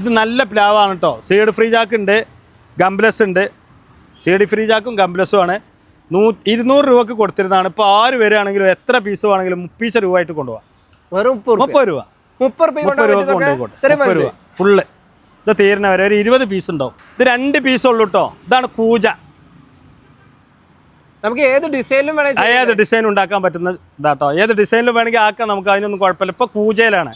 ഇത് നല്ല പ്ലാവാണ് കേട്ടോ സീഡ് ഫ്രീ ജാക്ക് ഉണ്ട് ഗംബ്ലസ് ഉണ്ട്. സീഡ് ഫ്രീ ജാക്കും ഗംബ്ലസും ആണ്. നൂ ഇരുന്നൂറ് രൂപക്ക് കൊടുത്തിരുന്നതാണ്. ഇപ്പോൾ ആറ് പേരാണെങ്കിലും എത്ര പീസ് വേണമെങ്കിലും മുപ്പീസ രൂപ ആയിട്ട് കൊണ്ടുപോകാം വെറും മുപ്പത് മുപ്പത് രൂപ. മുപ്പത് രൂപ മുപ്പത് രൂപ കൊണ്ടുപോയിക്കോട്ടെ മുപ്പത് രൂപ. ഫുള്ള് ഇത് തീരുന്ന വരെ ഒരു ഇരുപത് പീസ് ഉണ്ടാവും. ഇത് രണ്ട് പീസ് ഉള്ളൂ കേട്ടോ ഇതാണ് കൂജ. നമുക്ക് ഏത് ഡിസൈനിലും വേണമെങ്കിൽ ഏത് ഡിസൈൻ ഉണ്ടാക്കാൻ പറ്റുന്ന ഇതാട്ടോ ഏത് ഡിസൈനിലും വേണമെങ്കിൽ ആക്കാം നമുക്ക് അതിനൊന്നും കുഴപ്പമില്ല. ഇപ്പോൾ കൂജയിലാണ്.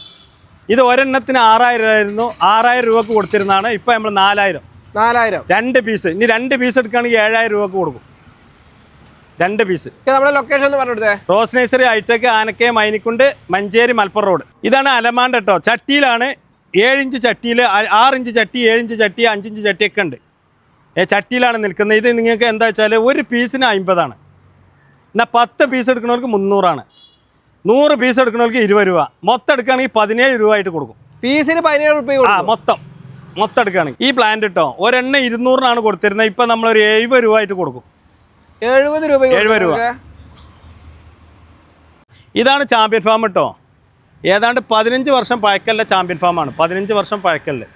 ഇത് ഒരെണ്ണത്തിന് ആറായിരം ആയിരുന്നു ആറായിരം രൂപക്ക് കൊടുത്തിരുന്നതാണ്. ഇപ്പൊ നമ്മൾ നാലായിരം. നാലായിരം. രണ്ട് പീസ് ഇനി രണ്ട് പീസ് എടുക്കുകയാണെങ്കിൽ ഏഴായിരം രൂപക്ക് കൊടുക്കും. രണ്ട് പീസ് നമ്മുടെ ലൊക്കേഷൻ ഒന്ന് റോസ് നഴ്സറി ഹൈടെക് ആനക്കയ മൈനിക്കുണ്ട് മഞ്ചേരി മലപ്പുറം റോഡ്. ഇതാണ് അലമാണ്ട് കേട്ടോ ചട്ടിയിലാണ് ഏഴിഞ്ച് ചട്ടിയിൽ ആറിഞ്ച് ചട്ടി ഏഴിഞ്ച് ചട്ടി അഞ്ചിഞ്ച് ചട്ടിയൊക്കെ ഉണ്ട്. ഏ ചട്ടിയിലാണ് നിൽക്കുന്നത്. ഇത് നിങ്ങൾക്ക് എന്താ വെച്ചാൽ ഒരു പീസിന് അമ്പതാണ്. എന്നാൽ പത്ത് പീസ് എടുക്കുന്നവർക്ക് മുന്നൂറാണ്. നൂറ് പീസ് എടുക്കണവർക്ക് ഇരുപത് രൂപ. മൊത്തം എടുക്കുകയാണെങ്കിൽ പതിനേഴ് രൂപ ആയിട്ട് കൊടുക്കും പീസിന് പതിനേഴ് രൂപ ആ മൊത്തം. മൊത്തം എടുക്കുകയാണെങ്കിൽ. ഈ പ്ലാന്റ് കേട്ടോ ഒരെണ്ണ ഇരുന്നൂറിനാണ് കൊടുത്തിരുന്നത്. ഇപ്പം നമ്മളൊരു എഴുപത് രൂപ ആയിട്ട് കൊടുക്കും. എഴുപത് രൂപ എഴുപത് രൂപ. ഇതാണ് ചാമ്പ്യൻ ഫാം കേട്ടോ ഏതാണ്ട് പതിനഞ്ച് വർഷം പഴക്കല്ലേ ചാമ്പ്യൻ ഫാമാണ് പതിനഞ്ച് വർഷം പഴക്കല്ലേ.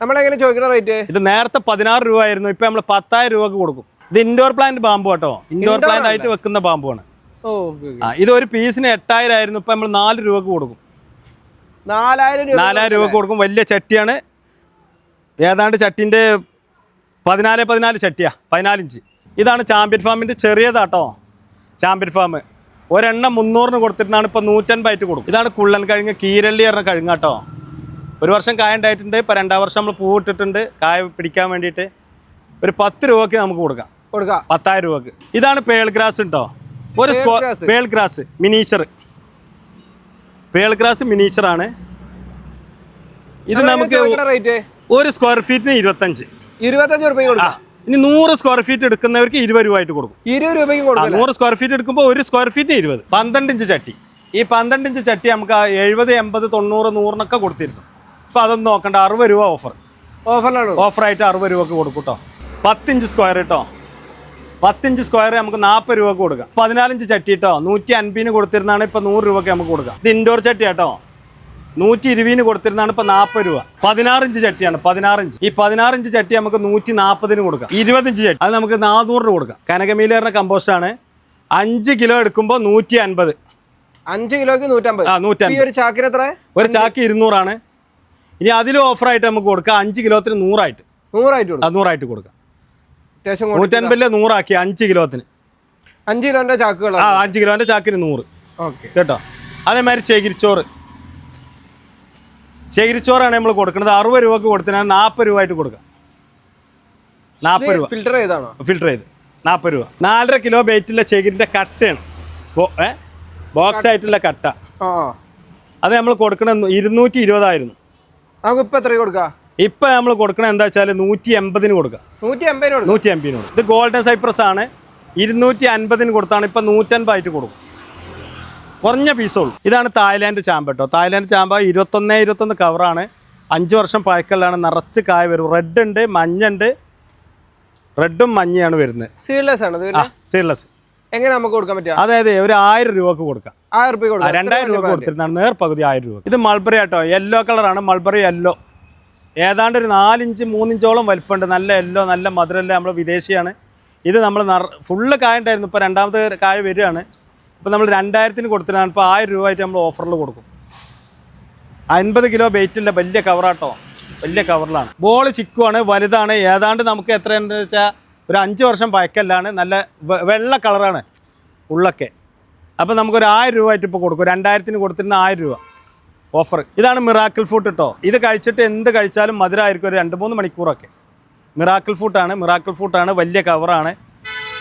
നമ്മളെങ്ങനെ ചോദിക്കണ റേറ്റ് ഇത് നേരത്തെ പതിനാറ് രൂപ ആയിരുന്നു. ഇപ്പം നമ്മൾ പത്തായിരം രൂപക്ക് കൊടുക്കും. ഇത് ഇൻഡോർ പ്ലാന്റ് ബാമ്പു കേട്ടോ ഇൻഡോർ പ്ലാന്റ് ആയിട്ട് വെക്കുന്ന ബാമ്പുവാണ് ഇത് ഒരു പീസിന് എട്ടായിരം ആയിരുന്നു ഇപ്പൊ നമ്മൾ നാല് രൂപക്ക് കൊടുക്കും. നാലായിരം നാലായിരം രൂപക്ക് കൊടുക്കും വലിയ ചട്ടിയാണ്. ഏതാണ്ട് ചട്ടിന്റെ പതിനാല് പതിനാല് ചട്ടിയാ. പതിനാലിഞ്ച്. ഇതാണ് ചാമ്പ്യൻ ഫാമിന്റെ ചെറിയതാട്ടോ. Champion farm. ഒരെണ്ണം മുന്നൂറിന് കൊടുത്തിരുന്നാണ് ഇപ്പോൾ നൂറ്റൻപതായിട്ട് കൊടുക്കും. ഇതാണ് കുള്ളൻ കഴിഞ്ഞ കീരള്ളി പറഞ്ഞ കഴിഞ്ഞാട്ടോ ഒരു വർഷം കായ ഉണ്ടായിട്ടുണ്ട്. ഇപ്പോൾ രണ്ടാം വർഷം നമ്മൾ പൂവിട്ടിട്ടുണ്ട് കായ പിടിക്കാൻ വേണ്ടിയിട്ട് ഒരു പത്ത് രൂപയ്ക്ക് നമുക്ക് കൊടുക്കാം. കൊടുക്കാം. പത്തായിരം രൂപക്ക്. ഇതാണ് പേൾ ഗ്രാസ് ഉണ്ടോ? ഒരു സ്കോ. Pearl grass miniature pearl grass മിനീച്ചറാണ് ഇത് നമുക്ക് ഒരു സ്ക്വയർ ഫീറ്റിന് ഇരുപത്തഞ്ച്. ഇരുപത്തഞ്ച് റുപ്യ കൊടുക്കാം. ഇനി നൂറ് സ്ക്വയർ ഫീറ്റ് എടുക്കുന്നവർക്ക് ഇരുപത് രൂപ ആയിട്ട് കൊടുക്കും. ഇരുപത് രൂപയ്ക്ക് കൊടുക്കും നൂറ് സ്ക്വയർ ഫീറ്റ് എടുക്കുമ്പോൾ ഒരു സ്ക്വയർ ഫീറ്റിന് ഇരുപത്. പന്ത്രണ്ട് ഇഞ്ച് ചട്ടി. ഈ പന്ത്രണ്ട് ഇഞ്ച് ചട്ടി നമുക്ക് എഴുപത് എൺപത് തൊണ്ണൂറ് നൂറിനൊക്കെ കൊടുത്തിരുന്നു ഇപ്പോൾ അതൊന്നും നോക്കണ്ട അറുപത് രൂപ ഓഫർ ഓഫറിലാണ് ഓഫറായിട്ട് അറുപത് രൂപക്ക് കൊടുക്കും കേട്ടോ പത്തിഞ്ച് സ്ക്വയർ കേട്ടോ പത്തിഞ്ച് സ്ക്വയർ നമുക്ക് നാൽപ്പത് രൂപ കൊടുക്കാം. പതിനാലിഞ്ച് ചട്ടി കേട്ടോ നൂറ്റി അൻപതിന് കൊടുത്തിരുന്നാണ് ഇപ്പോൾ നൂറ് രൂപയ്ക്ക് നമുക്ക് കൊടുക്കാം. ഇത് ഇൻഡോർ ചട്ടി കേട്ടോ. നൂറ്റി ഇരുപതിന് കൊടുത്തിരുന്നാണ് ഇപ്പൊ നാൽപ്പത് രൂപ. പതിനാറിഞ്ച് ചട്ടിയാണ് പതിനാറിഞ്ച്. ഈ പതിനാറിഞ്ച് ചട്ടി നമുക്ക് നൂറ്റി നാൽപ്പതിന് കൊടുക്കാം. ഇരുപത്തിഞ്ച് ചട്ടി അത് നമുക്ക് നാനൂറ് രൂപ കൊടുക്കാം കമ്പോസ്റ്റ് ആണ്. അഞ്ച് കിലോ എടുക്കുമ്പോൾ നൂറ്റി അൻപത് അഞ്ച് കിലോക്ക് നൂറ്റമ്പത് ആ നൂറ്റി ഈ ഒരു ചാക്കിന് എത്ര? ഒരു ചാക്ക് ഇരുന്നൂറാണ്. ഇനി അതിലും ഓഫറായിട്ട് നമുക്ക് കൊടുക്കാം. അഞ്ച് കിലോത്തിന് നൂറായിട്ട്. നൂറായിട്ട് നൂറായിട്ട് കൊടുക്കാം. അത്യാവശ്യം. നൂറ്റൻപതിലെ നൂറാക്കി അഞ്ച് കിലോത്തിന്. അഞ്ച് കിലോന്റെ ആ ചാക്കുകളാണ് അഞ്ച് കിലോന്റെ ചാക്കിന് നൂറ്. ഓക്കെ. കേട്ടോ? അതേമാതിരി ചേകിരിച്ചോറ്. ചേകിരിച്ചോറാണ് നമ്മൾ കൊടുക്കുന്നത്. അറുപത് രൂപക്ക് കൊടുത്തിനാ നാൽപ്പത് രൂപ ആയിട്ട് കൊടുക്കാം നാൽപ്പത് രൂപ. ഫിൽട്ടർ ചെയ്താണോ? ഫിൽട്ടർ ചെയ്ത്. നാൽപ്പത് രൂപ. നാലര കിലോ വെയിറ്റുള്ള ചകിരിന്റെ കട്ടയാണ്. ബോക്സ് ആയിട്ടുള്ള കട്ട. ആ അത് നമ്മൾ കൊടുക്കണത് ഇരുന്നൂറ്റി ഇരുപതായിരുന്നു. നമുക്ക് ഇപ്പൊ എത്ര കൊടുക്കാം? ഇപ്പം നമ്മൾ കൊടുക്കണ എന്താ വെച്ചാൽ നൂറ്റി എൺപതിന് കൊടുക്കാം. നൂറ്റി കൊടുക്കാം നൂറ്റി കൊടുക്കും ഇത് ഗോൾഡൻ സൈപ്രസ് ആണ്. ഇരുന്നൂറ്റി അൻപതിന് കൊടുത്താണ്. ഇപ്പം നൂറ്റൻപതായിട്ട് കൊടുക്കും. കുറഞ്ഞ പീസുള്ളൂ ഇതാണ് തായ്ലാൻഡ് ചാമ്പ കേട്ടോ. തായ്ലാൻഡ് ചാമ്പ ഇരുപത്തൊന്ന് ഇരുപത്തൊന്ന് കവറാണ് അഞ്ച് വർഷം പഴക്കലാണ് നിറച്ച് കായ വരും. റെഡ് ഉണ്ട് മഞ്ഞുണ്ട് റെഡും മഞ്ഞയാണ് വരുന്നത്. സീൽലെസ് ആണ്. സീൽലെസ് എങ്ങനെ നമുക്ക് കൊടുക്കാൻ പറ്റുക? അതായത് ഒരു ആയിരം രൂപക്ക് കൊടുക്കാം. ആയിരം രൂപ രണ്ടായിരം രൂപ കൊടുത്തിരുന്നാണ് നേർ പകുതി ആയിരം രൂപ ഇത് മൾബറി ആട്ടോ. യെല്ലോ കളറാണ് മൾബറി യെല്ലോ ഏതാണ്ട് ഒരു നാലിഞ്ച് മൂന്നിഞ്ചോളം വലിപ്പമുണ്ട്. നല്ല എല്ലോ നല്ല മധുരമല്ല നമ്മൾ വിദേശിയാണ്. ഇത് നമ്മൾ നിറ ഫുള്ള് കായ ഉണ്ടായിരുന്നു. ഇപ്പോൾ രണ്ടാമത്തെ കായ വരികയാണ്. ഇപ്പോൾ നമ്മൾ രണ്ടായിരത്തിന് കൊടുത്തിട്ടാണ്. ഇപ്പോൾ ആയിരം രൂപ ആയിട്ട് നമ്മൾ ഓഫറിൽ കൊടുക്കും. അൻപത് കിലോ ബെയ്റ്റിന്റെ വലിയ കവറാട്ടോ വലിയ കവറിലാണ് ബോൾ ചിക്കുവാണ് വലുതാണ്. ഏതാണ്ട് നമുക്ക് എത്രയെന്ന് വെച്ചാൽ ഒരു അഞ്ച് വർഷം പഴക്കല്ലാണ്. നല്ല വെള്ള കളറാണ് ഉള്ളൊക്കെ. അപ്പോൾ നമുക്കൊരു ആയിരം രൂപ ആയിട്ട് ഇപ്പോൾ കൊടുക്കും. രണ്ടായിരത്തിന് കൊടുത്തിരുന്ന ആയിരം രൂപ. ഓഫർ. ഇതാണ് മിറാക്കിൾ ഫുഡ് കേട്ടോ ഇത് കഴിച്ചിട്ട് എന്ത് കഴിച്ചാലും മധുരമായിരിക്കും ഒരു രണ്ട് മൂന്ന് മണിക്കൂറൊക്കെ. മിറാക്കിൾ ഫുഡാണ് മിറാക്കിൾ ഫുഡാണ് വലിയ കവറാണ്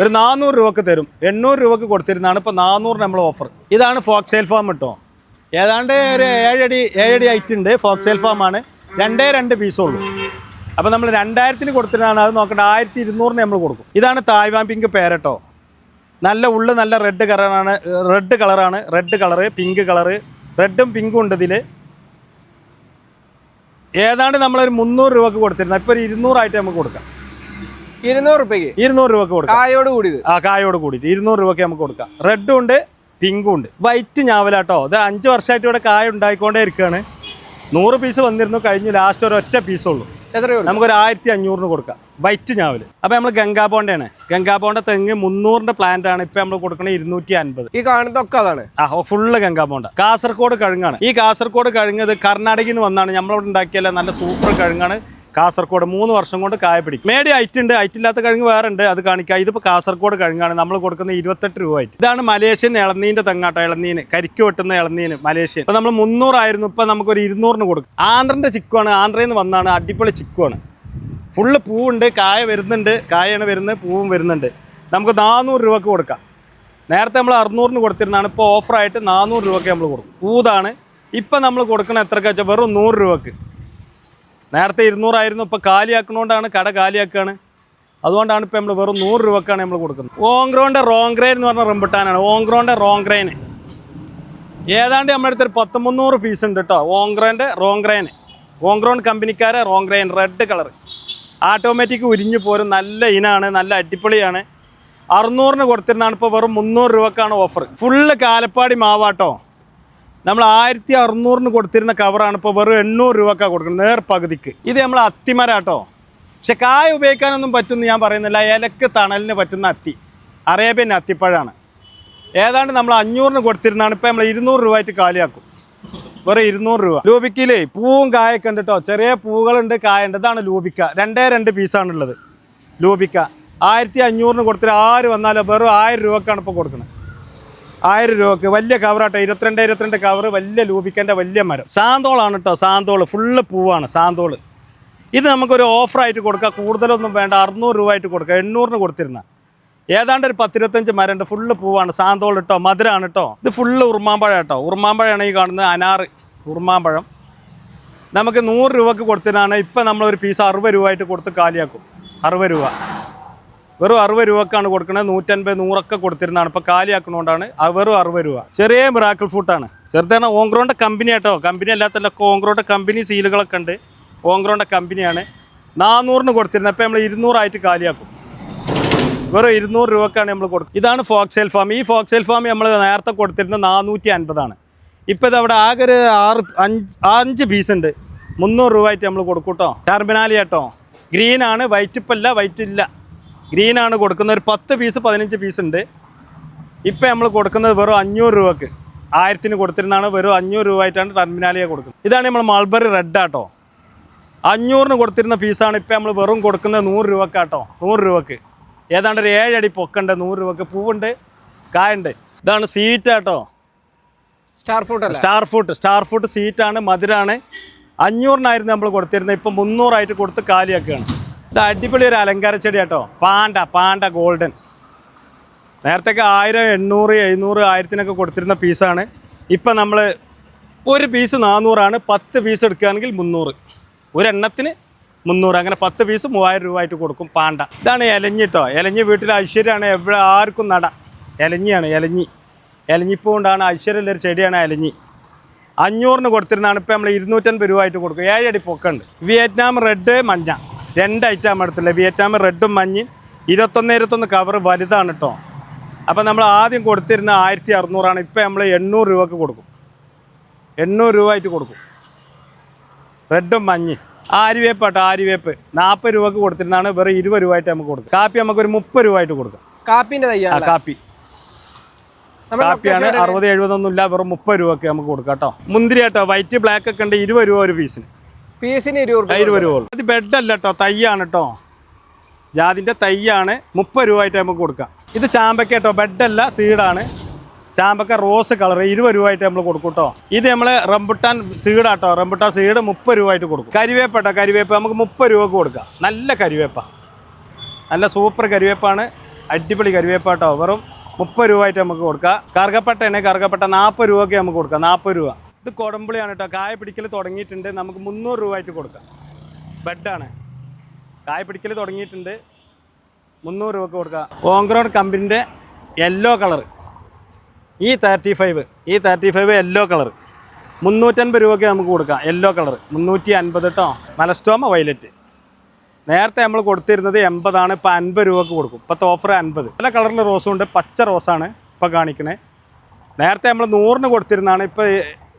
ഒരു നാനൂറ് രൂപക്ക് തരും. എണ്ണൂറ് രൂപക്ക് കൊടുത്തിരുന്നതാണ് ഇപ്പോൾ നാനൂറ് നമ്മൾ ഓഫർ ഇതാണ് ഫോക്സെയിൽ ഫാം കേട്ടോ ഏതാണ്ട് ഒരു ഏഴടി ഏഴടി ഹൈറ്റ് ഉണ്ട്. ഫോക്സൈൽ ഫാമാണ് രണ്ടേ രണ്ട് പീസുള്ളൂ അപ്പോൾ നമ്മൾ രണ്ടായിരത്തിന് കൊടുത്തിരുന്നതാണ്. അത് നോക്കണ്ട ആയിരത്തി ഇരുന്നൂറിന് നമ്മൾ കൊടുക്കും. ഇതാണ് തായ്വാൻ പിങ്ക് പേരട്ടോ നല്ല ഉള്ളു നല്ല റെഡ് കളറാണ് റെഡ് കളറാണ് റെഡ് കളറ് പിങ്ക് കളറ് റെഡും പിങ്കും ഉണ്ട് ഇതിൽ ഏതാണ്ട് നമ്മളൊരു മുന്നൂറ് രൂപക്ക് കൊടുത്തിരുന്നത് ഇപ്പോൾ ഒരു ഇരുന്നൂറായിട്ട് നമുക്ക് കൊടുക്കാം. ഇരുന്നൂറ് രൂപയ്ക്ക് ഇരുന്നൂറ് രൂപക്ക് കൊടുക്കാം. കായോട് കൂടിയത്? ആ കായോട് കൂടിയിട്ട്. ഇരുന്നൂറ് രൂപയ്ക്ക് നമുക്ക് കൊടുക്കാം. റെഡും ഉണ്ട് പിങ്കും ഉണ്ട്. വൈറ്റ് ഞാവലാട്ടോ. ഇത് അഞ്ച് വർഷമായിട്ട് ഇവിടെ കായ ഉണ്ടായിക്കൊണ്ടേ ഇരിക്കുകയാണ് നൂറ് പീസ് വന്നിരുന്നു കഴിഞ്ഞു ലാസ്റ്റ് ഒരു ഒറ്റ പീസുള്ളൂ എത്ര കൊടുക്കാം നമുക്കൊരു ആയിരത്തി അഞ്ഞൂറിന് കൊടുക്കാം. വൈറ്റ് ഞാവൽ അപ്പോൾ നമ്മൾ ഗംഗാ ബോണ്ട തെങ്ങ് മുന്നൂറിന്റെ പ്ലാന്റ് ആണ് ഇപ്പൊ നമ്മൾ കൊടുക്കണത് ഇരുന്നൂറ്റി അൻപത് ഈ കാണുന്നതൊക്കെ അതാണ്. ആ ഫുള്ള് ഗംഗാ ബോണ്ട കാസർഗോഡ് കഴുങ്ങാണ്. ഈ കാസർഗോഡ് കഴുങ്ങ് കർണാടകയിൽ നിന്ന് വന്നാണ്. നമ്മളവിടെ ഉണ്ടാക്കിയല്ല നല്ല സൂപ്പർ കഴുങ്ങാണ്. കാസർഗോഡ് മൂന്ന് വർഷം കൊണ്ട് കായ പിടിക്കും. മേടി ഐറ്റ് ഉണ്ട് ഐറ്റ് ഇല്ലാത്ത കഴുങ്ങ് വേറെ ഉണ്ട് അത് കാണിക്കാം. ഇതിപ്പോൾ കാസർഗോഡ് കഴുങ്ങാണ്. നമ്മൾ കൊടുക്കുന്ന ഇരുപത്തെട്ട് രൂപ ആയിട്ട്. ഇതാണ് മലേഷ്യൻ ഇളനീന്റെ തെങ്ങാട്ടോ ഇളനീന് കരിക്ക് വെട്ടുന്ന ഇളനീന് മലേഷ്യൻ. ഇപ്പം നമ്മൾ മുന്നൂറായിരുന്നു ഇപ്പം നമുക്കൊരു ഇരുന്നൂറിന് കൊടുക്കും. ആന്ധ്രന്റെ ചിക്കുവാണ് ആന്ധ്രയിൽ നിന്ന് വന്നാണ് അടിപൊളി ചിക്കുവാണ്. ഫുള്ള് പൂവുണ്ട് കായ വരുന്നുണ്ട് കായാണ് വരുന്നത് പൂവും വരുന്നുണ്ട്. നമുക്ക് നാനൂറ് രൂപക്ക് കൊടുക്കാം. നേരത്തെ നമ്മൾ അറുന്നൂറിന് കൊടുത്തിരുന്നതാണ് ഇപ്പോൾ ഓഫറായിട്ട് നാനൂറ് രൂപയ്ക്ക് നമ്മൾ കൊടുക്കും. ഊതാണ് ഇപ്പം നമ്മൾ കൊടുക്കണ എത്രക്കാച്ചാൽ വെറും നൂറ് രൂപക്ക്. നേരത്തെ ഇരുന്നൂറായിരുന്നു ഇപ്പോൾ കാലിയാക്കണോണ്ടാണ് കട കാലിയാക്കുകയാണ് അതുകൊണ്ടാണ് ഇപ്പോൾ നമ്മൾ വെറും നൂറ് രൂപക്കാണ് നമ്മൾ കൊടുക്കുന്നത്. ഓങ്ക്രോന്റെ റോങ്ക്രൈൻ എന്ന് പറഞ്ഞ റംബുട്ടാനാണ്. ഓങ്ക്രോന്റെ റോങ്ക്രൈന് ഏതാണ്ട് നമ്മുടെ അടുത്തൊരു പത്ത് മുന്നൂറ് പീസ് ഉണ്ട് കേട്ടോ ഓങ്ക്രോന്റെ റോങ്ക്രൈന് ഓങ്ക്രോൺ കമ്പനിക്കാരെ റോങ്ക്രൈൻ റെഡ് കളർ. ഓട്ടോമാറ്റിക് ഉരിഞ്ഞു പോരും നല്ല ഇനാണ് നല്ല അടിപൊളിയാണ്. അറുന്നൂറിന് കൊടുത്തിരുന്നാണ് ഇപ്പോൾ വെറും മുന്നൂറ് രൂപക്കാണ് ഓഫർ ഫുള്ള് കാലപ്പാടി മാവാട്ടോ നമ്മൾ ആയിരത്തി അറുന്നൂറിന് കൊടുത്തിരുന്ന കവറാണ് ഇപ്പോൾ വെറും എണ്ണൂറ് രൂപക്കാണ് കൊടുക്കുന്നത് നേർ പകുതിക്ക്. ഇത് നമ്മൾ അത്തിമരാട്ടോ പക്ഷെ കായ ഉപയോഗിക്കാനൊന്നും പറ്റുമെന്ന് ഞാൻ പറയുന്നില്ല. ഇലക്ക് തണലിന് പറ്റുന്ന അത്തി. അറേബ്യൻ അത്തിപ്പഴമാണ് ഏതാണ്ട് നമ്മൾ അഞ്ഞൂറിന് കൊടുത്തിരുന്നാണ് ഇപ്പോൾ നമ്മൾ ഇരുന്നൂറ് രൂപ ആയിട്ട് കാലിയാക്കും. വെറും ഇരുന്നൂറ് രൂപ. ലൂബിക്കിലേ പൂവും കായൊക്കെ ഉണ്ട് കേട്ടോ. ചെറിയ പൂവുകളുണ്ട് കായുണ്ട്. ഇതാണ് ലൂബിക്ക. രണ്ടേ രണ്ട് പീസാണുള്ളത് ലൂബിക്ക. ആയിരത്തി അഞ്ഞൂറിന് കൊടുത്തിട്ട് ആര് വന്നാലോ വെറും ആയിരം രൂപക്കാണ് ഇപ്പോൾ കൊടുക്കുന്നത്. ആയിരം രൂപക്ക് വലിയ കവറാട്ടോ ഇരുപത്തിരണ്ട് ഇരുപത്തിരണ്ട് കവർ വലിയ ലൂപിക്കന്റെ വലിയ മരം. സാന്തോളാണ് കേട്ടോ സാന്തോൾ. ഫുള്ള് പൂവാണ് സാന്തോൾ. ഇത് നമുക്കൊരു ഓഫറായിട്ട് കൊടുക്കാം. കൂടുതലൊന്നും വേണ്ട. അറുന്നൂറ് രൂപ ആയിട്ട് കൊടുക്കുക എണ്ണൂറിന് കൊടുത്തിരുന്ന. ഏതാണ്ട് ഒരു പത്തിരുപത്തഞ്ച് മരമുണ്ട്. ഫുള്ള് പൂവാണ് സാന്തോൾ കേട്ടോ മധുരമാണ് കേട്ടോ ഇത് ഫുള്ള് ഉറുമാമ്പഴം കേട്ടോ ഉറുമാമ്പഴമാണ് ഈ കാണുന്നത് അനാറ് ഉറുമാമ്പഴം നമുക്ക് നൂറ് രൂപക്ക് കൊടുത്തിട്ടാണ് ഇപ്പം നമ്മളൊരു പീസ് അറുപത് രൂപ ആയിട്ട് കൊടുത്ത് കാലിയാക്കും. അറുപത് രൂപ. വെറും അറുപത് രൂപക്കാണ് കൊടുക്കുന്നത് നൂറ്റൻപത് നൂറൊക്കെ കൊടുത്തിരുന്നതാണ്. ഇപ്പോൾ കാലിയാക്കണോണ്ടാണ്. വെറും അറുപത് രൂപ. ചെറിയ മിറാക്കിൾ ഫുട്ടാണ് ചെറുതാണ് ഓങ്ക്രോണ്ട കമ്പനി ആട്ടോ. കമ്പനി അല്ലാത്തല്ല ഓങ്ക്രോണ്ട കമ്പനി സീലുകളൊക്കെ ഉണ്ട്. ഓങ്ക്രോണ്ട കമ്പനിയാണ് നാനൂറിന് കൊടുത്തിരുന്നത്. അപ്പോൾ നമ്മൾ ഇരുന്നൂറായിട്ട് കാലിയാക്കും. വെറും ഇരുന്നൂറ് രൂപക്കാണ് നമ്മൾ കൊടുക്കുന്നത് ഇതാണ് ഫോക്സെൽ ഫാം. ഈ ഫോക്സെൽ ഫാം നമ്മൾ നേരത്തെ കൊടുത്തിരുന്നത് നാനൂറ്റി അൻപതാണ് ഇപ്പോൾ ഇത് അവിടെ ആകെ ഒരു ആറ് അഞ്ച് അഞ്ച് പീസ് ഉണ്ട്. മുന്നൂറ് രൂപ ആയിട്ട് നമ്മൾ കൊടുക്കൂട്ടോ. കേട്ടോ ടെർമിനാലി കേട്ടോ ഗ്രീനാണ് വൈറ്റ് ഇപ്പം വൈറ്റ് ഇല്ല. ഗ്രീൻ ആണ് കൊടുക്കുന്നത്. ഒരു പത്ത് പീസ് പതിനഞ്ച് പീസ് ഉണ്ട്. ഇപ്പം നമ്മൾ കൊടുക്കുന്നത് വെറും അഞ്ഞൂറ് രൂപക്ക്. ആയിരത്തിന് കൊടുത്തിരുന്നാണ് വെറും അഞ്ഞൂറ് രൂപ ആയിട്ടാണ് ടെർമിനാലിയെ കൊടുക്കുന്നത്. ഇതാണ് നമ്മൾ മൾബറി റെഡ് ആട്ടോ. അഞ്ഞൂറിന് കൊടുത്തിരുന്ന പീസാണ് ഇപ്പം നമ്മൾ വെറും കൊടുക്കുന്നത് നൂറ് രൂപക്കാട്ടോ. നൂറ് രൂപക്ക്. ഏതാണ്ട് ഒരു ഏഴടി പൊക്കണ്ട്. നൂറ് രൂപക്ക് പൂവുണ്ട് കായുണ്ട്. ഇതാണ് സീറ്റ് ആട്ടോ. സ്റ്റാർ ഫുഡ് അല്ല? സ്റ്റാർ ഫുഡ് സ്റ്റാർ ഫുഡ് സീറ്റാണ് മധുരാണ്. അഞ്ഞൂറിനായിരുന്നു നമ്മൾ കൊടുത്തിരുന്നത്. ഇപ്പം മുന്നൂറായിട്ട് കൊടുത്ത് കാലിയാക്കുകയാണ്. ഇത് അടിപൊളി ഒരു അലങ്കാര ചെടി കേട്ടോ പാണ്ട പാണ്ട ഗോൾഡൻ. നേരത്തൊക്കെ ആയിരം എണ്ണൂറ് എഴുന്നൂറ് ആയിരത്തിനൊക്കെ കൊടുത്തിരുന്ന പീസാണ്. ഇപ്പം നമ്മൾ ഒരു പീസ് നാനൂറാണ് പത്ത് പീസ് എടുക്കുകയാണെങ്കിൽ മുന്നൂറ്. ഒരെണ്ണത്തിന് മുന്നൂറ് അങ്ങനെ പത്ത് പീസ് മൂവായിരം രൂപ ആയിട്ട് കൊടുക്കും പാണ്ട. ഇതാണ് ഇലഞ്ഞി കേട്ടോ ഇലഞ്ഞി വീട്ടിൽ ഐശ്വര്യമാണ് എവിടെ ആർക്കും നട. ഇലഞ്ഞിയാണ് ഇലഞ്ഞി ഇലഞ്ഞിപ്പൂ കൊണ്ടാണ് ഐശ്വര്യമുള്ളൊരു ചെടിയാണ് ഇലഞ്ഞി അഞ്ഞൂറിന് കൊടുത്തിരുന്നതാണ് ഇപ്പം നമ്മൾ ഇരുന്നൂറ്റൻപത് രൂപ ആയിട്ട് കൊടുക്കും ഏഴടി പൊക്കുണ്ട് വിയറ്റ്നാം റെഡ് മഞ്ഞ. രണ്ട് ഐറ്റം എടുത്തില്ല? വിയറ്റ്നാം റെഡും മഞ്ഞയും ഇരുപത്തൊന്ന് ഇരുപത്തൊന്ന് കവർ വലുതാണ് കേട്ടോ അപ്പം നമ്മൾ ആദ്യം കൊടുത്തിരുന്ന ആയിരത്തി അറുന്നൂറാണ് ഇപ്പം നമ്മൾ എണ്ണൂറ് രൂപക്ക് കൊടുക്കും. എണ്ണൂറ് രൂപ ആയിട്ട് കൊടുക്കും റെഡും മഞ്ഞ്. ആര്യവേപ്പ് കേട്ടോ ആര്യവേപ്പ് നാൽപ്പത് രൂപക്ക് കൊടുത്തിരുന്നതാണ് വെറും ഇരുപത് രൂപ ആയിട്ട് നമുക്ക് കൊടുക്കും കാപ്പി നമുക്ക് ഒരു മുപ്പത് രൂപ ആയിട്ട് കൊടുക്കാം കാപ്പിന്റെ ആ തയ്യാണ് കാപ്പി കാപ്പിയാണ് അറുപത് എഴുപതൊന്നും ഇല്ല വെറും മുപ്പത് രൂപക്ക് നമുക്ക് കൊടുക്കാം കേട്ടോ മുന്തിരി കേട്ടോ വൈറ്റ് ബ്ലാക്ക് ഒക്കെ ഉണ്ട് ഇരുപത് രൂപ ഒരു പീസിന് പീസിന് ഇരുപത് രൂപ ഇരുപത് രൂപ. ഉള്ളൂ. ഇത് ബെഡല്ല കേട്ടോ തൈയാണ് കേട്ടോ ജാതിന്റെ തൈയാണ് മുപ്പത് രൂപ ആയിട്ട് നമുക്ക് കൊടുക്കാം. ഇത് ചാമ്പക്ക കേട്ടോ ബെഡല്ല സീഡാണ്. ചാമ്പക്ക റോസ് കളർ ഇരുപത് രൂപ ആയിട്ട് നമ്മൾ കൊടുക്കും കേട്ടോ ഇത് നമ്മൾ റംബുട്ടാൻ സീഡാട്ടോ റംബുട്ടാൻ സീഡ് മുപ്പത് രൂപ ആയിട്ട് കൊടുക്കും. കരിവേപ്പ കേട്ടോ കരിവേപ്പ് നമുക്ക് മുപ്പത് രൂപക്ക് കൊടുക്കാം. നല്ല കരിവേപ്പ. നല്ല സൂപ്പർ കരിവേപ്പാണ്. അടിപൊളി കരിവേപ്പാട്ടോ. വെറും മുപ്പത് രൂപ ആയിട്ട് നമുക്ക് കൊടുക്കാം. കറുകപ്പട്ടയാണ് കറുകപ്പട്ട നാൽപ്പത് രൂപയ്ക്ക് നമുക്ക് കൊടുക്കാം. നാൽപ്പത് രൂപ. ഇത് കൊടമ്പുളിയാണ് കേട്ടോ. കായ പിടിക്കൽ തുടങ്ങിയിട്ടുണ്ട്. നമുക്ക് മുന്നൂറ് രൂപ ആയിട്ട് കൊടുക്കാം. ബെഡാണ്. കായ പിടിക്കൽ തുടങ്ങിയിട്ടുണ്ട്. മുന്നൂറ് രൂപക്ക് കൊടുക്കാം. ഓങ്ക്രോൺ കമ്പനിന്റെ യെല്ലോ കളർ ഈ തേർട്ടി ഫൈവ് ഈ തേർട്ടി ഫൈവ് യെല്ലോ കളർ മുന്നൂറ്റൻപത് രൂപയ്ക്ക് നമുക്ക് കൊടുക്കാം. യെല്ലോ കളർ മുന്നൂറ്റി അൻപത് കേട്ടോ മലസ്റ്റോമ വയലറ്റ്. നേരത്തെ നമ്മൾ കൊടുത്തിരുന്നത് എൺപതാണ്. ഇപ്പോൾ അൻപത് രൂപക്ക് കൊടുക്കും. ഇപ്പോഴത്തെ ഓഫർ അൻപത്. പല കളറിൽ റോസും ഉണ്ട്. പച്ച റോസാണ് ഇപ്പോൾ കാണിക്കണേ. നേരത്തെ നമ്മൾ നൂറിന് കൊടുത്തിരുന്നതാണ്. ഇപ്പോൾ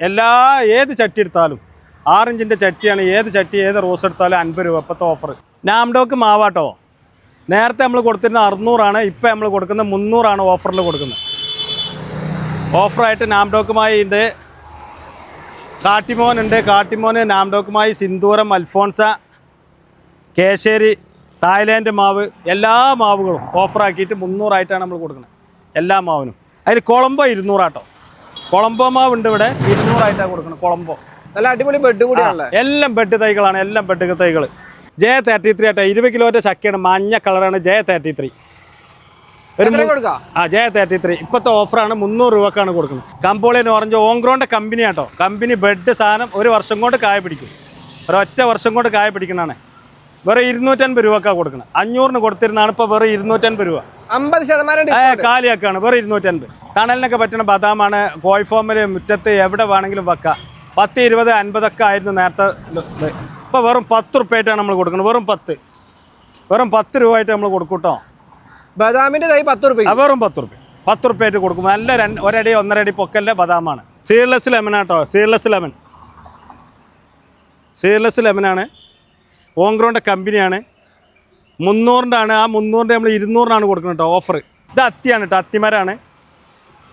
എല്ലാ ഏത് ചട്ടി എടുത്താലും ആറിഞ്ചിന്റെ ചട്ടിയാണ് ഏത് ചട്ടി ഏത് റോസ് എടുത്താലും അൻപത് രൂപ ഇപ്പോഴത്തെ ഓഫർ നാംഡോക്ക് മാവാട്ടോ. നേരത്തെ നമ്മൾ കൊടുത്തിരുന്ന അറുന്നൂറാണ് ഇപ്പോൾ നമ്മൾ കൊടുക്കുന്നത് മുന്നൂറാണ് ഓഫറിൽ കൊടുക്കുന്നത്. ഓഫറായിട്ട് നാംഡോക്കുമായി ഉണ്ട് കാട്ടിമോൻ ഉണ്ട് കാട്ടിമോന് നാംഡോക്കുമായി സിന്ദൂരം അൽഫോൺസ കേശേരി തായ്ലാൻഡ് മാവ് എല്ലാ മാവുകളും ഓഫറാക്കിയിട്ട് മുന്നൂറായിട്ടാണ് നമ്മൾ കൊടുക്കുന്നത്. എല്ലാ മാവിനും. അതിൽ കുളമ്പോ ഇരുന്നൂറാട്ടോ. കൊളംബോ മാവ് ഉണ്ട് ഇവിടെ. ഇരുന്നൂറായിട്ടാണ് കൊടുക്കുന്നത് കൊളംബോ. നല്ല അടിപൊളി ബെഡ് കൂടിയാണല്ലേ? എല്ലാം ബെഡ് തൈകളാണ് എല്ലാം ബെഡ് തൈകൾ ജെ തേർട്ടി ത്രീ ആട്ടെ ഇരുപത് കിലോന്റെ ചക്കയാണ് മഞ്ഞ കളറാണ് ജെ തേർട്ടി ത്രീ ആ ജെ തേർട്ടി ത്രീ ഇപ്പോഴത്തെ ഓഫറാണ് മുന്നൂറ് രൂപക്കാണ് കൊടുക്കുന്നത് കമ്പോളിയൻ ഓറഞ്ച് ഓങ്ക്രോന്റെ കമ്പനി ആട്ടോ. കമ്പനി ബെഡ് സാധനം ഒരു വർഷം കൊണ്ട് കായ പിടിക്കും. ഒരൊറ്റ വർഷം കൊണ്ട് കായ പിടിക്കണതാണ് വെറും ഇരുന്നൂറ്റൻപത് രൂപക്കാണ് കൊടുക്കുന്നത് അഞ്ഞൂറിന് കൊടുത്തിരുന്നാണ് ഇപ്പോൾ വെറും ഇരുന്നൂറ്റൻപത് രൂപ. അമ്പത് ശതമാനം കാലിയാക്കാണ് വെറും ഇരുന്നൂറ്റൻപത്. തണലിനൊക്കെ പറ്റുന്ന ബദാമാണ്. കോഴിഫോമിൽ മുറ്റത്ത് എവിടെ വേണമെങ്കിലും വെക്കാം. പത്ത് ഇരുപത് അൻപതൊക്കെ ആയിരുന്നു നേരത്തെ ഇപ്പോൾ വെറും പത്ത് റുപ്യായിട്ടാണ് നമ്മൾ കൊടുക്കുന്നത്. വെറും പത്ത്. വെറും പത്ത് രൂപയായിട്ട് നമ്മൾ കൊടുക്കൂട്ടോ കേട്ടോ. ബദാമിന്റെ തൈ പത്ത് റുപ്യ വെറും പത്ത് റുപ്യ. പത്ത് റുപ്യായിട്ട് കൊടുക്കും. നല്ല രണ്ട് ഒരടി ഒന്നരടി പൊക്കലിന്റെ ബദാമാണ്. സീർലെസ് ലെമൺ ആട്ടോ സീർലെസ് ലെമൺ. സീർലെസ് ലെമനാണ് ഓങ്ക്രോന്റെ കമ്പനിയാണ്. മുന്നൂറിന്റെ ആണ്. ആ മുന്നൂറിന്റെ നമ്മൾ ഇരുന്നൂറിനാണ് കൊടുക്കുന്നത് കേട്ടോ. ഓഫർ ഇത് അത്തിയാണ് കേട്ടോ. അത്തിമരാണ്.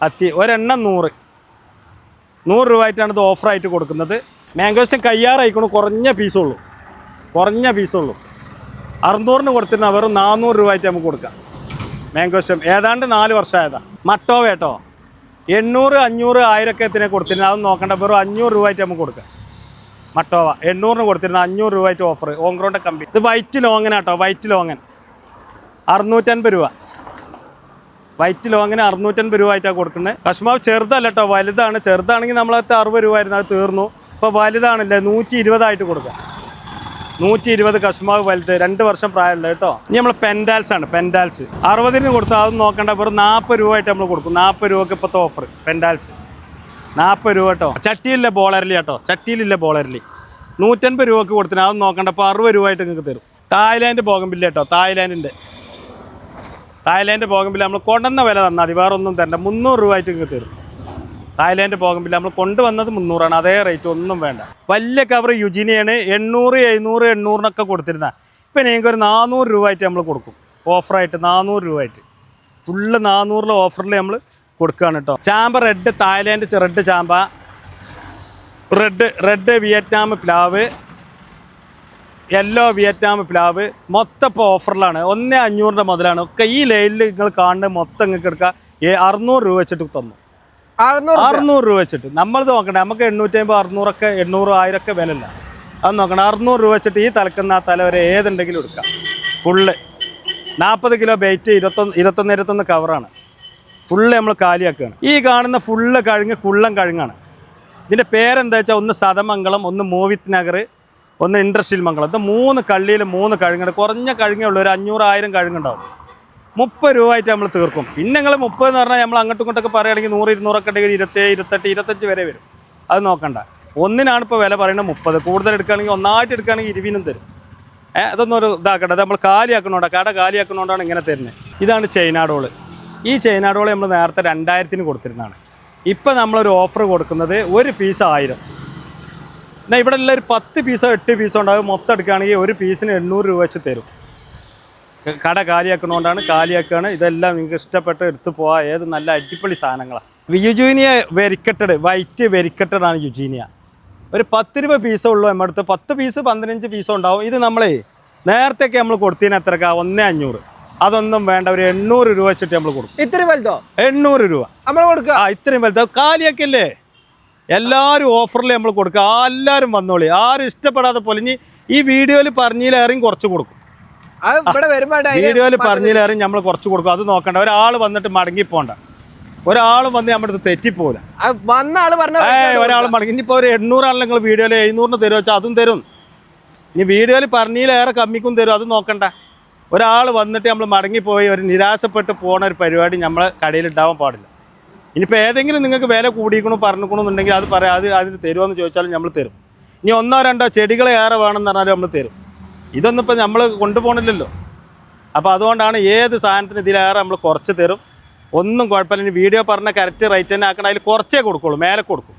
അത്തി ഒരെണ്ണം നൂറ്. നൂറ് രൂപ ആയിട്ടാണ് ഇത് ഓഫറായിട്ട് കൊടുക്കുന്നത്. മാംഗോസ്റ്റൻ കയ്യാറായിക്കണു കുറഞ്ഞ പീസുള്ളൂ. കുറഞ്ഞ പീസുള്ളൂ. അറുന്നൂറിന് കൊടുത്തിരുന്ന വെറും നാനൂറ് രൂപ ആയിട്ട് നമുക്ക് കൊടുക്കാം. മാംഗോസ്റ്റം ഏതാണ്ട് നാല് വർഷമായതാ. മട്ടോ വേട്ടോ? എണ്ണൂറ് അഞ്ഞൂറ് ആയിരമൊക്കെ എത്തിനെ കൊടുത്തിരുന്നത്. അതൊന്നും നോക്കണ്ട. വെറും അഞ്ഞൂറ് രൂപ ആയിട്ട് നമുക്ക് കൊടുക്കാം. മട്ടോവ എണ്ണൂറിന് കൊടുത്തിരുന്ന അഞ്ഞൂറ് രൂപ ആയിട്ട് ഓഫർ ഓങ്ക്രോണ്ട കമ്പനി ഇത് വൈറ്റ് ലോങ്ങനാട്ടോ വൈറ്റ് ലോങ്ങൻ. അറുന്നൂറ്റൻപത് രൂപ. വൈറ്റ് ലോങ്ങിന് അറുന്നൂറ്റൻപത് രൂപ ആയിട്ടാണ് കൊടുക്കുന്നത് കഷ്മാവ് ചെറുതല്ല കേട്ടോ വലുതാണ്. ചെറുതാണെങ്കിൽ നമ്മളത്തെ അറുപത് രൂപ ആയിരുന്നു അത് തീർന്നു. ഇപ്പോൾ വലുതാണല്ലേ നൂറ്റി ഇരുപതായിട്ട് കൊടുക്കാം. നൂറ്റി ഇരുപത് കഷ്മാവ് വലുത് രണ്ട് വർഷം പ്രായമുള്ളത് കേട്ടോ. ഇനി നമ്മൾ പെൻഡാൽസ് ആണ് പെൻഡാൽസ് അറുപതിന് കൊടുത്താൽ അതൊന്നും നോക്കണ്ട വെറും നാൽപ്പത് രൂപ ആയിട്ട് നമ്മൾ കൊടുക്കും. നാൽപ്പത് രൂപക്ക് ഇപ്പോഴത്തെ ഓഫർ പെൻഡാൽസ് നാൽപ്പത് രൂപ കേട്ടോ. ചട്ടിയില്ല ബോളരലി കേട്ടോ? ചട്ടിയിലില്ല ബോളരലി നൂറ്റൻപത് രൂപക്ക് കൊടുത്തിന് അതൊന്നും നോക്കണ്ട അപ്പോൾ അറുപത് രൂപ ആയിട്ട് നിങ്ങൾക്ക് തരും. തായ്ലാൻഡ് ബോഗംബില്ല കേട്ടോ തായ്ലാൻഡിന്റെ തായ്ലാൻഡ് പോകുമ്പോൾ നമ്മൾ കൊണ്ടുവന്ന വില തന്നാൽ മതി വേറെ ഒന്നും തരണ്ട. മുന്നൂറ് രൂപ ആയിട്ട് നിങ്ങൾക്ക് തരും. തായ്ലാൻഡ് പോകുമ്പോൾ നമ്മൾ കൊണ്ടുവന്നത് മുന്നൂറാണ് അതേ റേറ്റ് ഒന്നും വേണ്ട. വലിയ കവർ യുജിനിയാണ് എണ്ണൂറ് എഴുന്നൂറ് എണ്ണൂറിനൊക്കെ കൊടുത്തിരുന്ന. ഇപ്പം നിങ്ങൾക്ക് ഒരു നാനൂറ് രൂപ ആയിട്ട് നമ്മൾ കൊടുക്കും. ഓഫറായിട്ട് നാനൂറ് രൂപ ആയിട്ട്. ഫുള്ള് നാനൂറിലെ ഓഫറിൽ നമ്മൾ കൊടുക്കുകയാണ് കേട്ടോ ചാമ്പ റെഡ് തായ്ലാൻഡ് റെഡ് ചാമ്പ. റെഡ് റെഡ് വിയറ്റ്നാം പ്ലാവ്. യെല്ലോ വിയറ്റ്നാം പ്ലാവ് മൊത്തം ഇപ്പോൾ ഓഫറിലാണ് ഒന്നേ അഞ്ഞൂറിന്റെ മുതലാണ്. ഒക്കെ ഈ ലൈനിൽ നിങ്ങൾ കാണുന്നത് മൊത്തം നിങ്ങൾക്ക് എടുക്കുക അറുന്നൂറ് രൂപ വെച്ചിട്ട് തന്നു. അറുന്നൂറ് രൂപ? വെച്ചിട്ട്. നമ്മൾ നോക്കണ്ടേ നമുക്ക് എണ്ണൂറ്റമ്പത് അറുന്നൂറൊക്കെ എണ്ണൂറ് ആയിരമൊക്കെ വിലല്ല അത് നോക്കണം അറുന്നൂറ് രൂപ വെച്ചിട്ട് ഈ തലക്കുന്ന ആ തല വരെ ഏതുണ്ടെങ്കിലും എടുക്കാം. ഫുള്ള് നാൽപ്പത് കിലോ ബെയ്റ്റ് ഇരുപത്തൊന്ന് ഇരുപത്തൊന്ന് ഇരുപത്തൊന്ന് കവറാണ് ഫുള്ള് നമ്മൾ കാലിയാക്കുകയാണ്. ഈ കാണുന്ന ഫുള്ള് കഴുങ്ങ് കുള്ളം കഴുങ്ങാണ്. ഇതിന്റെ പേരെന്താ വെച്ചാൽ ഒന്ന് സതമംഗളം ഒന്ന് മോവിത്ത് നഗർ ഒന്ന് ഇൻഡസ്ട്രിയൽ മംഗളം. ഇത് മൂന്ന് കള്ളിയിൽ മൂന്ന് കഴുങ്ങുണ്ട്. കുറഞ്ഞ കഴുങ്ങേ ഉള്ളൂ ഒരു അഞ്ഞൂറായിരം കഴുങ്ങുണ്ടാവും. മുപ്പത് രൂപ ആയിട്ട് നമ്മൾ തീർക്കും. പിന്നെ നിങ്ങൾ മുപ്പത് എന്ന് പറഞ്ഞാൽ നമ്മൾ അങ്ങോട്ടും ഇങ്ങോട്ടൊക്കെ പറയുകയാണെങ്കിൽ നൂറ് ഇരുന്നൂറൊക്കെ ഉണ്ടെങ്കിൽ ഇരുപത്തേഴ് ഇരുപത്തെട്ട് ഇരുപത്തഞ്ച് വരെ വരും. അത് നോക്കണ്ട. ഒന്നിനാണ് ഇപ്പോൾ വില പറയുന്നത് മുപ്പത്. കൂടുതൽ എടുക്കുകയാണെങ്കിൽ ഒന്നായിട്ട് എടുക്കുകയാണെങ്കിൽ ഇരുവിനും തരും. ഏഹ് അതൊന്നും ഒരു ഇതാക്കട്ടെ നമ്മൾ കാലിയാക്കണോണ്ടാണ് കട കാലിയാക്കണോണ്ടാണ് ഇങ്ങനെ തരുന്നത്. ഇതാണ് ചൈനാഡോൾ ഈ ചൈനാഡോൾ നമ്മൾ നേരത്തെ രണ്ടായിരത്തിന് കൊടുത്തിരുന്നതാണ്. ഇപ്പം നമ്മളൊരു ഓഫർ കൊടുക്കുന്നത് ഒരു പീസ് ആയിരം. എന്നാൽ ഇവിടെ ഉള്ള ഒരു പത്ത് പീസോ എട്ട് പീസോ ഉണ്ടാകും മൊത്തം എടുക്കുകയാണെങ്കിൽ ഒരു പീസിന് എണ്ണൂറ് രൂപ വെച്ച് തരും. കട കാലിയാക്കണോണ്ടാണ് കാലിയാക്കുകയാണ് ഇതെല്ലാം നിങ്ങൾക്ക് ഇഷ്ടപ്പെട്ട് എടുത്തു പോകാം ഏത് നല്ല അടിപൊളി സാധനങ്ങളാണ് യുജീനിയ വെരിക്കട്ടഡ് വൈറ്റ് വെരിക്കട്ടഡാണ് യുജീനിയ. ഒരു പത്ത് രൂപ പീസേ ഉള്ളൂ നമ്മുടെ അടുത്ത്. പത്ത് പീസ് പന്ത്രഞ്ച് പീസോ ഉണ്ടാവും. ഇത് നമ്മളേ നേരത്തെയൊക്കെ നമ്മൾ കൊടുത്തതിന് എത്രക്കാ? ഒന്നേ അഞ്ഞൂറ്. അതൊന്നും വേണ്ട. ഒരു എണ്ണൂറ് രൂപ വെച്ചിട്ട് നമ്മൾ കൊടുക്കും. ഇത്രയും വലുതോ? എണ്ണൂറ് രൂപ. നമ്മൾ കൊടുക്കുക. ആ ഇത്രയും വലുതോ. കാലിയൊക്കെ കാലിയാക്കല്ലേ? എല്ലാവരും ഓഫറിൽ നമ്മൾ കൊടുക്കുക എല്ലാവരും വന്നോളി. ആരും ഇഷ്ടപ്പെടാതെ പോലെ ഇനി ഈ വീഡിയോയിൽ പറഞ്ഞതിലേറെയും കുറച്ച് കൊടുക്കും. വീഡിയോയിൽ പറഞ്ഞതിലേറെയും നമ്മൾ കുറച്ച് കൊടുക്കും. അത് നോക്കണ്ട. ഒരാൾ വന്നിട്ട് മടങ്ങി പോണ്ട. ഒരാൾ വന്ന് നമ്മുടെ അടുത്ത് തെറ്റിപ്പോല അത് വന്ന ആൾ പറഞ്ഞ ഏ ഒരാൾ മടങ്ങി. ഇനിയിപ്പോൾ ഒരു എണ്ണൂറാണല്ലോ നിങ്ങൾ വീഡിയോയിൽ എഴുന്നൂറിന് തരുമോ വെച്ചാൽ അതും തരും. ഇനി വീഡിയോയിൽ പറഞ്ഞില്ലേറെ കമ്മിക്കും തരും. അത് നോക്കണ്ട. ഒരാൾ വന്നിട്ട് നമ്മൾ മടങ്ങിപ്പോയി ഒരു നിരാശപ്പെട്ട് പോണ ഒരു പരിപാടി നമ്മളെ കടയിൽ ഉണ്ടാവാൻ പാടില്ല. ഇനിയിപ്പോൾ ഏതെങ്കിലും നിങ്ങൾക്ക് വില കൂടിക്കണോ പറഞ്ഞിക്കണമെന്നുണ്ടെങ്കിൽ അത് പറയാം. അത് അതിന് തരുമോ ചോദിച്ചാലും നമ്മൾ തരും. ഇനി ഒന്നോ രണ്ടോ ചെടികളെ ഏറെ വേണമെന്ന് പറഞ്ഞാലും നമ്മൾ തരും. ഇതൊന്നും ഇപ്പോൾ നമ്മൾ കൊണ്ടുപോകണില്ലല്ലോ അപ്പോൾ അതുകൊണ്ടാണ് ഏത് സാധനത്തിന് ഇതിലേറെ നമ്മൾ കുറച്ച് തരും. ഒന്നും കുഴപ്പമില്ല. ഇനി വീഡിയോ പറഞ്ഞ കറക്റ്റ് റേറ്റ് തന്നെ ആക്കണം. അതിൽ കുറച്ചേ കൊടുക്കുള്ളൂ. മേലെ കൊടുക്കും.